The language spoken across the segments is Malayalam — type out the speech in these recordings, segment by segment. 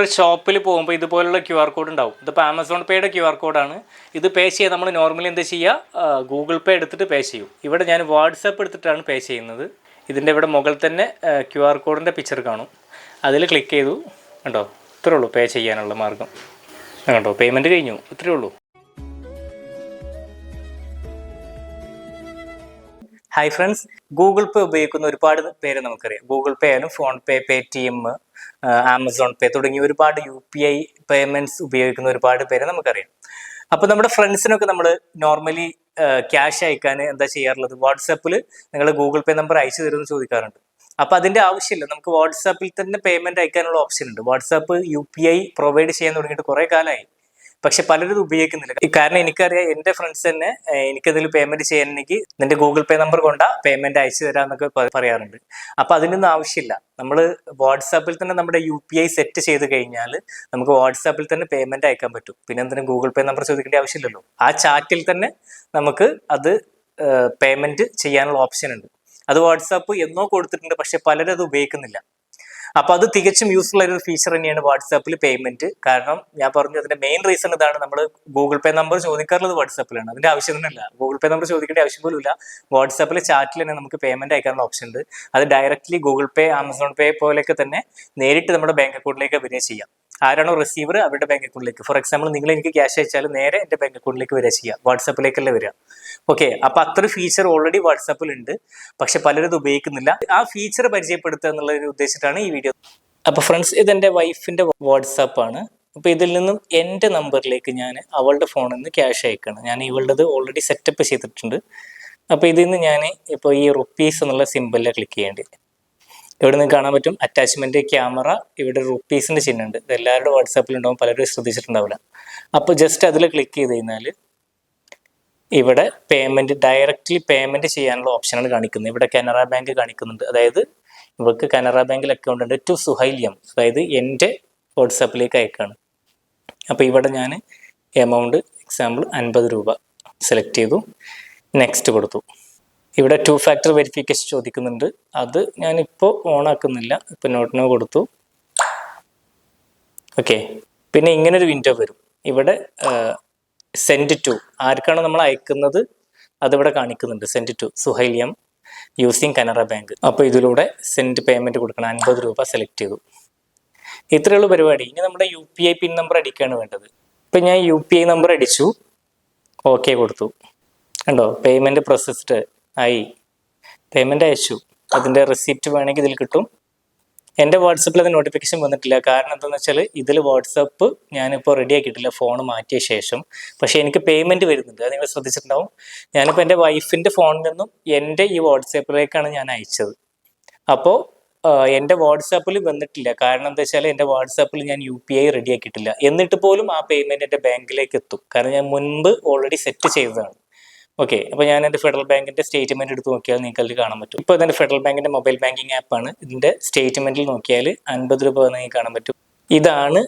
ഒരു ഷോപ്പിൽ പോകുമ്പോൾ ഇതുപോലുള്ള ക്യു ആർ കോഡ് ഉണ്ടാവും ഇതിപ്പോൾ ആമസോൺ പേയുടെ ക്യു ആർ കോഡാണ് ഇത് പേ ചെയ്യാൻ നമ്മൾ നോർമലി എന്താ ചെയ്യുക ഗൂഗിൾ പേ എടുത്തിട്ട് പേ ചെയ്യും. ഇവിടെ ഞാൻ വാട്സാപ്പ് എടുത്തിട്ടാണ് പേ ചെയ്യുന്നത്. ഇതിന്റെ ഇവിടെ മുകളിൽ തന്നെ ക്യു ആർ കോഡിന്റെ പിക്ചർ കാണും. അതിൽ ക്ലിക്ക് ചെയ്തു. കണ്ടോ? ഇത്രേ ഉള്ളൂ പേ ചെയ്യാനുള്ള മാർഗം. കണ്ടോ? പേയ്മെന്റ് കഴിഞ്ഞു. ഇത്രേ ഉള്ളൂ. ഹായ് ഫ്രണ്ട്സ് ഗൂഗിൾ പേ ഉപയോഗിക്കുന്ന ഒരുപാട് പേര് നമുക്കറിയാം. ഗൂഗിൾ പേ ആയാലും ഫോൺ പേ Paytm Amazon pay തുടങ്ങിയ ഒരുപാട് യു പി ഐ പേയ്മെന്റ്സ് ഉപയോഗിക്കുന്ന ഒരുപാട് പേരെ നമുക്കറിയാം. അപ്പോൾ നമ്മുടെ ഫ്രണ്ട്സിനൊക്കെ നമ്മൾ നോർമലി ക്യാഷ് അയക്കാൻ എന്താ ചെയ്യാറുള്ളത്? വാട്സാപ്പിൽ നിങ്ങൾ ഗൂഗിൾ പേ നമ്പർ അയച്ചു തരുമെന്ന് ചോദിക്കാറുണ്ട്. അപ്പൊ അതിന്റെ ആവശ്യമില്ല. നമുക്ക് വാട്സാപ്പിൽ തന്നെ പേയ്മെന്റ് അയക്കാനുള്ള ഓപ്ഷൻ ഉണ്ട്. WhatsApp U P I provide ചെയ്യാൻ തുടങ്ങിയിട്ട് കുറെ കാലമായി. പക്ഷെ പലരും ഉപയോഗിക്കുന്നില്ല. ഈ കാരണം എനിക്കറിയാം എന്റെ ഫ്രണ്ട്സ് തന്നെ എനിക്കതിൽ പേയ്മെന്റ് ചെയ്യണമെങ്കിൽ നിന്റെ ഗൂഗിൾ പേ നമ്പർ കൊണ്ടാ പേയ്മെന്റ് അയച്ചു തരാന്നൊക്കെ പറയാറുണ്ട്. അപ്പൊ അതിനൊന്നും ആവശ്യമില്ല. നമ്മൾ വാട്സാപ്പിൽ തന്നെ നമ്മുടെ യു പി ഐ സെറ്റ് ചെയ്ത് കഴിഞ്ഞാൽ നമുക്ക് വാട്സാപ്പിൽ തന്നെ പേയ്മെന്റ് അയക്കാൻ പറ്റും. പിന്നെ എന്തിനും ഗൂഗിൾ പേ നമ്പർ ചോദിക്കേണ്ട ആവശ്യമില്ലല്ലോ. ആ ചാറ്റിൽ തന്നെ നമുക്ക് അത് പേയ്മെന്റ് ചെയ്യാനുള്ള ഓപ്ഷൻ ഉണ്ട്. അത് വാട്സാപ്പ് എന്നോ കൊടുത്തിട്ടുണ്ട് പക്ഷെ പലരും അത് ഉപയോഗിക്കുന്നില്ല. അപ്പൊ അത് തികച്ചും യൂസ്ഫുൾ ആയ ഒരു ഫീച്ചർ തന്നെയാണ് വാട്സാപ്പിൽ പേയ്മെന്റ് കാരണം ഞാൻ പറഞ്ഞു അതിന്റെ മെയിൻ റീസൺ ഇതാണ് നമ്മൾ ഗൂഗിൾ പേ നമ്പർ ചോദിക്കാറുള്ളത് വാട്സാപ്പിലാണ് അതിന്റെ ആവശ്യം തന്നെയല്ല ഗൂഗിൾ പേ നമ്പർ ചോദിക്കേണ്ട ആവശ്യം പോലും ഇല്ല. വാട്സാപ്പിൽ ചാറ്റിൽ തന്നെ നമുക്ക് പേയ്മെന്റ് അയക്കാനുള്ള ഓപ്ഷൻ ഉണ്ട്. അത് directly Google pay Amazon pay പോലെയൊക്കെ തന്നെ നേരിട്ട് നമ്മുടെ ബാങ്ക് അക്കൗണ്ടിലേക്ക് വരിക ചെയ്യാം. ആരാണോ റിസീവർ അവരുടെ ബാങ്ക് അക്കൗണ്ടിലേക്ക് ഫോർ എക്സാമ്പിൾ നിങ്ങൾ എനിക്ക് ക്യാഷ് അയച്ചാൽ നേരെ എന്റെ ബാങ്ക് അക്കൗണ്ടിലേക്ക് വരിക ചെയ്യുക. വാട്സാപ്പിലേക്കല്ലേ വരിക. ഓക്കെ അപ്പൊ അത്ര ഫീച്ചർ ഓൾറെഡി വാട്സാപ്പിൽ ഉണ്ട്. പക്ഷെ പലരും ഇത് ഉപയോഗിക്കുന്നില്ല. ആ ഫീച്ചർ പരിചയപ്പെടുത്തുക എന്നുള്ള ഒരു ഉദ്ദേശിച്ചിട്ടാണ് ഈ വീഡിയോ അപ്പൊ ഫ്രണ്ട്സ് ഇതെന്റെ വൈഫിന്റെ വാട്സാപ്പാണ് ആണ്. അപ്പൊ ഇതിൽ നിന്നും എന്റെ നമ്പറിലേക്ക് ഞാൻ അവളുടെ ഫോണിൽ നിന്ന് ക്യാഷ് അയക്കണം ഞാൻ ഇവളുടെ ഓൾറെഡി സെറ്റപ്പ് ചെയ്തിട്ടുണ്ട്. അപ്പൊ ഇതിൽ നിന്ന് ഞാൻ ഇപ്പോൾ ഈ റുപ്പീസ് എന്നുള്ള സിമ്പിളിൽ ക്ലിക്ക് ചെയ്യേണ്ടി ഇവിടെ നിന്ന് കാണാൻ പറ്റും? അറ്റാച്ച്മെന്റ് ക്യാമറ ഇവിടെ റുപ്പീസിന്റെ ചിഹ്നമുണ്ട്. ഇത് എല്ലാവരുടെ വാട്സാപ്പിൽ ഉണ്ടാവും. പലരും ശ്രദ്ധിച്ചിട്ടുണ്ടാവില്ല. അപ്പോൾ ജസ്റ്റ് അതിൽ ക്ലിക്ക് ചെയ്ത് കഴിഞ്ഞാൽ ഇവിടെ പേയ്മെന്റ് ഡയറക്റ്റ്ലി പേയ്മെന്റ് ചെയ്യാനുള്ള ഓപ്ഷനാണ് കാണിക്കുന്നത്. ഇവിടെ കനറ ബാങ്ക് കാണിക്കുന്നുണ്ട്. അതായത് ഇവർക്ക് കനറ ബാങ്കിൽ അക്കൗണ്ട് ഉണ്ട്. ടു സുഹൈലിയം അതായത് എന്റെ വാട്സാപ്പിലേക്ക് അയക്കാണ്. അപ്പോൾ ഇവിടെ ഞാൻ എമൗണ്ട് എക്സാമ്പിൾ അൻപത് രൂപ സെലക്ട് ചെയ്തു. നെക്സ്റ്റ് കൊടുത്തു. ഇവിടെ ടു ഫാക്ടർ വെരിഫിക്കേഷൻ ചോദിക്കുന്നുണ്ട്. അത് ഞാനിപ്പോൾ ഓൺ ആക്കുന്നില്ല ഇപ്പോൾ നോട്ടിനോ കൊടുത്തു. ഓക്കെ പിന്നെ ഇങ്ങനെ ഒരു വിൻഡോ വരും. ഇവിടെ സെൻഡ് ടു ആർക്കാണ് നമ്മൾ അയക്കുന്നത്? അതിവിടെ കാണിക്കുന്നുണ്ട്. സെൻഡ് ടു സുഹൈലിയം യൂസിങ് കനറ ബാങ്ക് അപ്പോൾ ഇതിലൂടെ സെൻഡ് പേയ്മെന്റ് കൊടുക്കണം. അൻപത് രൂപ സെലക്ട് ചെയ്തു. ഇത്രയുള്ള പരിപാടി. ഇനി നമ്മുടെ U P I pin number അടിക്കുകയാണ് വേണ്ടത്. ഇപ്പം ഞാൻ യു പി ഐ നമ്പർ അടിച്ചു. ഓക്കെ കൊടുത്തു. കണ്ടോ? പേയ്മെന്റ് പ്രോസസ്ഡ് ആയി. പേയ്മെന്റ് അയച്ചു. അതിന്റെ റെസിപ്റ്റ് വേണമെങ്കിൽ ഇതിൽ കിട്ടും. എന്റെ വാട്സപ്പിൽ അത് നോട്ടിഫിക്കേഷൻ വന്നിട്ടില്ല. കാരണം എന്താണെന്ന് വെച്ചാൽ ഇതിൽ വാട്സപ്പ് ഞാനിപ്പോൾ റെഡി ആക്കിയിട്ടില്ല. ഫോൺ മാറ്റിയ ശേഷം. പക്ഷേ എനിക്ക് പേയ്മെന്റ് വരുന്നുണ്ട്. അത് നിങ്ങൾ ശ്രദ്ധിച്ചിട്ടുണ്ടാവും. ഞാനിപ്പോൾ എന്റെ വൈഫിന്റെ ഫോണിൽ നിന്നും എന്റെ ഈ വാട്സാപ്പിലേക്കാണ് ഞാൻ അയച്ചത്. അപ്പോൾ എന്റെ വാട്സാപ്പിൽ വന്നിട്ടില്ല. കാരണം എന്താ വെച്ചാൽ എന്റെ വാട്സാപ്പിൽ ഞാൻ യു പി ഐ റെഡി ആക്കിയിട്ടില്ല. എന്നിട്ട് പോലും ആ പേയ്മെന്റ് എന്റെ ബാങ്കിലേക്ക് എത്തും. കാരണം ഞാൻ മുൻപ് ഓൾറെഡി സെറ്റ് ചെയ്തതാണ്. ഓക്കെ അപ്പോൾ ഞാൻ എന്റെ ഫെഡറൽ ബാങ്കിന്റെ സ്റ്റേറ്റ്മെന്റ് എടുത്ത് നോക്കിയാൽ നിങ്ങൾക്ക് അതിൽ കാണാൻ പറ്റും. ഇപ്പോൾ എന്റെ ഫെഡറൽ ബാങ്കിന്റെ മൊബൈൽ ബാങ്കിങ് ആണ്. ഇതിന്റെ സ്റ്റേറ്റ്മെന്റിൽ നോക്കിയാൽ അൻപത് രൂപ നിങ്ങൾക്ക് കാണാൻ പറ്റും. ഇതാണ്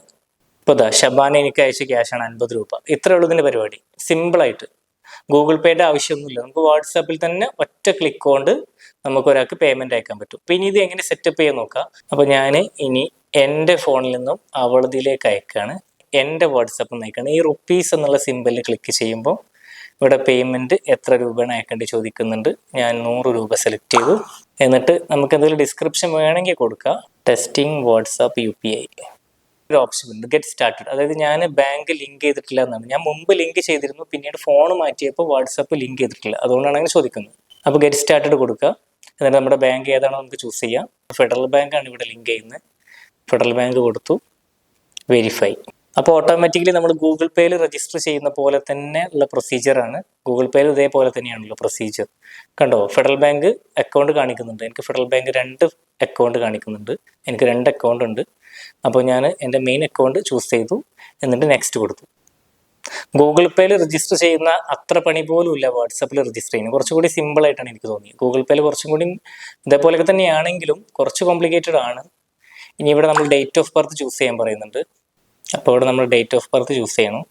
ഇപ്പോൾ ഇതാ ഷബാന എനിക്ക് അയച്ച ക്യാഷാണ് അൻപത് രൂപ. ഇത്രേ ഉള്ളൂ ഇതിന്റെ പരിപാടി. സിമ്പിൾ സിമ്പിളായിട്ട് ഗൂഗിൾ പേയുടെ ആവശ്യമൊന്നുമില്ല. നമുക്ക് വാട്സാപ്പിൽ തന്നെ ഒറ്റ ക്ലിക്ക് കൊണ്ട് നമുക്ക് ഒരാൾക്ക് പേയ്മെന്റ് അയക്കാൻ പറ്റും. പിന്നെ ഇത് എങ്ങനെ സെറ്റപ്പ് ചെയ്യാൻ നോക്കാം. അപ്പോൾ ഞാൻ ഇനി എന്റെ ഫോണിൽ നിന്നും അവളതിലേക്ക് അയക്കാണ് എന്റെ വാട്സാപ്പ് നിന്ന് അയക്കാണ് ഈ റുപ്പീസ് എന്നുള്ള സിമ്പിളിൽ ക്ലിക്ക് ചെയ്യുമ്പോൾ ഇവിടെ പേയ്മെന്റ് എത്ര രൂപയാണ് അയക്കേണ്ടി ചോദിക്കുന്നുണ്ട്. ഞാൻ നൂറ് രൂപ സെലക്ട് ചെയ്തു. എന്നിട്ട് നമുക്ക് എന്തെങ്കിലും ഡിസ്ക്രിപ്ഷൻ വേണമെങ്കിൽ കൊടുക്കാം. Testing WhatsApp U P I ഒരു ഓപ്ഷൻ ഉണ്ട്. ഗെറ്റ് സ്റ്റാർട്ടഡ് അതായത് ഞാൻ ബാങ്ക് ലിങ്ക് ചെയ്തിട്ടില്ല എന്നാണ്. ഞാൻ മുമ്പ് ലിങ്ക് ചെയ്തിരുന്നു. പിന്നീട് ഫോൺ മാറ്റിയപ്പോൾ വാട്സാപ്പ് ലിങ്ക് ചെയ്തിട്ടില്ല. അതുകൊണ്ടാണ് അങ്ങനെ ചോദിക്കുന്നത്. അപ്പോൾ ഗെറ്റ് സ്റ്റാർട്ടഡ് കൊടുക്കുക. എന്നിട്ട് നമ്മുടെ ബാങ്ക് ഏതാണോ നമുക്ക് ചൂസ് ചെയ്യാം. ഫെഡറൽ ബാങ്കാണ് ഇവിടെ ലിങ്ക് ചെയ്യുന്നത്. ഫെഡറൽ ബാങ്ക് കൊടുത്തു. വെരിഫൈ അപ്പോൾ ഓട്ടോമാറ്റിക്കലി നമ്മൾ ഗൂഗിൾ പേയിൽ രജിസ്റ്റർ ചെയ്യുന്ന പോലെ തന്നെ ഉള്ള പ്രൊസീജിയറാണ് ഗൂഗിൾ പേയിൽ ഇതേപോലെ തന്നെയാണല്ലോ പ്രൊസീജിയർ കണ്ടോ? ഫെഡറൽ ബാങ്ക് അക്കൗണ്ട് കാണിക്കുന്നുണ്ട്. എനിക്ക് ഫെഡറൽ ബാങ്ക് രണ്ട് അക്കൗണ്ട് കാണിക്കുന്നുണ്ട്. എനിക്ക് രണ്ട് അക്കൗണ്ട് ഉണ്ട്. അപ്പോൾ ഞാൻ എന്റെ മെയിൻ അക്കൗണ്ട് ചൂസ് ചെയ്തു. എന്നിട്ട് നെക്സ്റ്റ് കൊടുത്തു. ഗൂഗിൾ പേയിൽ രജിസ്റ്റർ ചെയ്യുന്ന അത്ര പണി പോലും ഇല്ല. വാട്സപ്പിൽ രജിസ്റ്റർ ചെയ്യുന്നത് കുറച്ചുകൂടി സിമ്പിൾ ആയിട്ടാണ് എനിക്ക് തോന്നിയത്. ഗൂഗിൾ പേയിൽ കുറച്ചും കൂടി ഇതേപോലെയൊക്കെ തന്നെയാണെങ്കിലും കുറച്ച് കോംപ്ലിക്കേറ്റഡ് ആണ്. ഇനി ഇവിടെ നമ്മൾ ഡേറ്റ് ഓഫ് ബർത്ത് ചൂസ് ചെയ്യാൻ പറയുന്നുണ്ട്. അപ്പോൾ ഇവിടെ നമ്മൾ ഡേറ്റ് ഓഫ് ബർത്ത് ചൂസ് ചെയ്യണം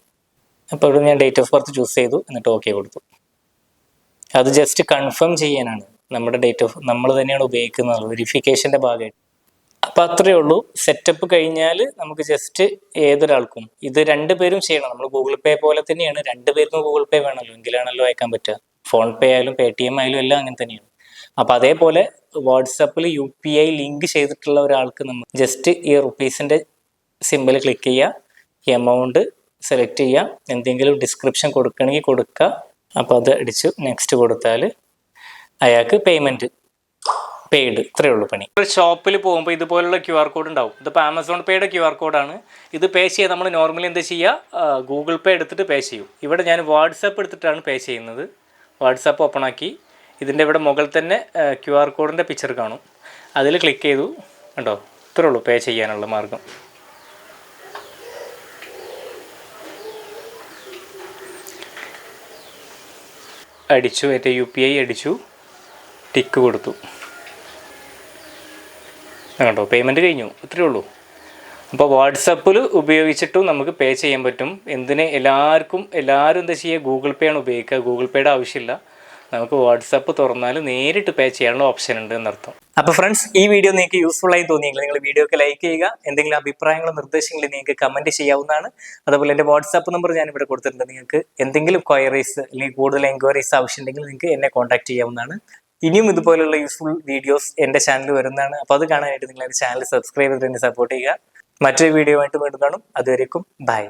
അപ്പോൾ ഇവിടെ ഞാൻ ഡേറ്റ് ഓഫ് ബർത്ത് ചൂസ് ചെയ്തു എന്നിട്ട് ഓക്കെ കൊടുത്തു. അത് ജസ്റ്റ് കൺഫേം ചെയ്യാനാണ്. നമ്മുടെ ഡേറ്റ് ഓഫ് നമ്മൾ തന്നെയാണ് ഉപയോഗിക്കുന്നത് വെരിഫിക്കേഷന്റെ ഭാഗമായിട്ട്. അപ്പം അത്രയേ ഉള്ളൂ. സെറ്റപ്പ് കഴിഞ്ഞാൽ നമുക്ക് ജസ്റ്റ് ഏതൊരാൾക്കും ഇത് രണ്ട് പേരും ചെയ്യണം. നമ്മൾ ഗൂഗിൾ പേ പോലെ തന്നെയാണ് രണ്ട് രണ്ടുപേർക്കും ഗൂഗിൾ പേ വേണമല്ലോ. എങ്കിലാണല്ലോ അയക്കാൻ പറ്റുക. ഫോൺ പേ ആയാലും പേ ടി എം ആയാലും എല്ലാം അങ്ങനെ തന്നെയാണ്. അപ്പം അതേപോലെ വാട്സാപ്പിൽ യു പി ഐ ലിങ്ക് ചെയ്തിട്ടുള്ള ഒരാൾക്ക് നമ്മൾ ജസ്റ്റ് ഈ റുപ്പീസിന്റെ സിമ്പിൾ ക്ലിക്ക് ചെയ്യുക. എമൗണ്ട് സെലക്ട് ചെയ്യുക. എന്തെങ്കിലും ഡിസ്ക്രിപ്ഷൻ കൊടുക്കണമെങ്കിൽ കൊടുക്കുക. അപ്പോൾ അത് അടിച്ചു. നെക്സ്റ്റ് കൊടുത്താൽ അയാൾക്ക് പേയ്മെന്റ് പെയ്ഡ് ഇത്രയേ ഉള്ളൂ പണി. ഒരു ഷോപ്പിൽ പോകുമ്പോൾ ഇതുപോലുള്ള ക്യു ആർ കോഡ് ഉണ്ടാവും ഇതിപ്പോൾ ആമസോൺ പേയുടെ ക്യു ആർ കോഡാണ് ഇത് പേ ചെയ്യാൻ നമ്മൾ നോർമലി എന്താ ചെയ്യുക ഗൂഗിൾ പേ എടുത്തിട്ട് പേ ചെയ്യും. ഇവിടെ ഞാൻ വാട്സാപ്പ് എടുത്തിട്ടാണ് പേ ചെയ്യുന്നത്. വാട്സാപ്പ് ഓപ്പൺ ആക്കി. ഇതിന്റെ ഇവിടെ മുകളിൽ തന്നെ ക്യു ആർ കോഡിന്റെ പിക്ചർ കാണും. അതിൽ ക്ലിക്ക് ചെയ്തു. കണ്ടോ? ഇത്രയേ ഉള്ളൂ പേ ചെയ്യാനുള്ള മാർഗം. അടിച്ചു മറ്റേ യു പി ഐ അടിച്ചു ടിക്ക് കൊടുത്തു. കണ്ടോ പേയ്മെന്റ് കഴിഞ്ഞു ഇത്രയേ ഉള്ളൂ. അപ്പോൾ വാട്സപ്പിൽ ഉപയോഗിച്ചിട്ടും നമുക്ക് പേ ചെയ്യാൻ പറ്റും. എന്തിനെ എല്ലാവർക്കും എല്ലാവരും എന്താ ചെയ്യുക? ഗൂഗിൾ പേ ആണ് ഉപയോഗിക്കുക. ഗൂഗിൾ പേയുടെ ആവശ്യമില്ല. നമുക്ക് വാട്സപ്പ് തുറന്നാൽ നേരിട്ട് പേ ചെയ്യാനുള്ള ഓപ്ഷൻ ഉണ്ട് എന്നർത്ഥം. അപ്പോൾ ഫ്രണ്ട്സ് ഈ വീഡിയോ നിങ്ങൾക്ക് യൂസ്ഫുൾ ആയി തോന്നിയെങ്കിൽ നിങ്ങൾ വീഡിയോക്ക് ലൈക്ക് ചെയ്യുക. എന്തെങ്കിലും അഭിപ്രായങ്ങളോ നിർദ്ദേശങ്ങളും നിങ്ങൾക്ക് കമന്റ് ചെയ്യാവുന്നതാണ്. അതുപോലെ എന്റെ വാട്സാപ്പ് നമ്പർ ഞാൻ ഇവിടെ കൊടുത്തിട്ടുണ്ട്. നിങ്ങൾക്ക് എന്തെങ്കിലും ക്വയറീസ് അല്ലെങ്കിൽ കൂടുതൽ എൻക്വയറീസ് ആവശ്യമുണ്ടെങ്കിൽ നിങ്ങൾക്ക് എന്നെ കോൺടാക്ട് ചെയ്യാവുന്നതാണ്. ഇനിയും ഇതുപോലെയുള്ള യൂസ്ഫുൾ വീഡിയോസ് എന്റെ ചാനൽ വരുന്നതാണ്. അപ്പോൾ അത് കാണാനായിട്ട് നിങ്ങൾ എന്റെ ചാനൽ സബ്സ്ക്രൈബ് ചെയ്ത് സപ്പോർട്ട് ചെയ്യുക. മറ്റൊരു വീഡിയോ ആയിട്ട് വീണ്ടും കാണും. അതുവരേക്കും ബൈ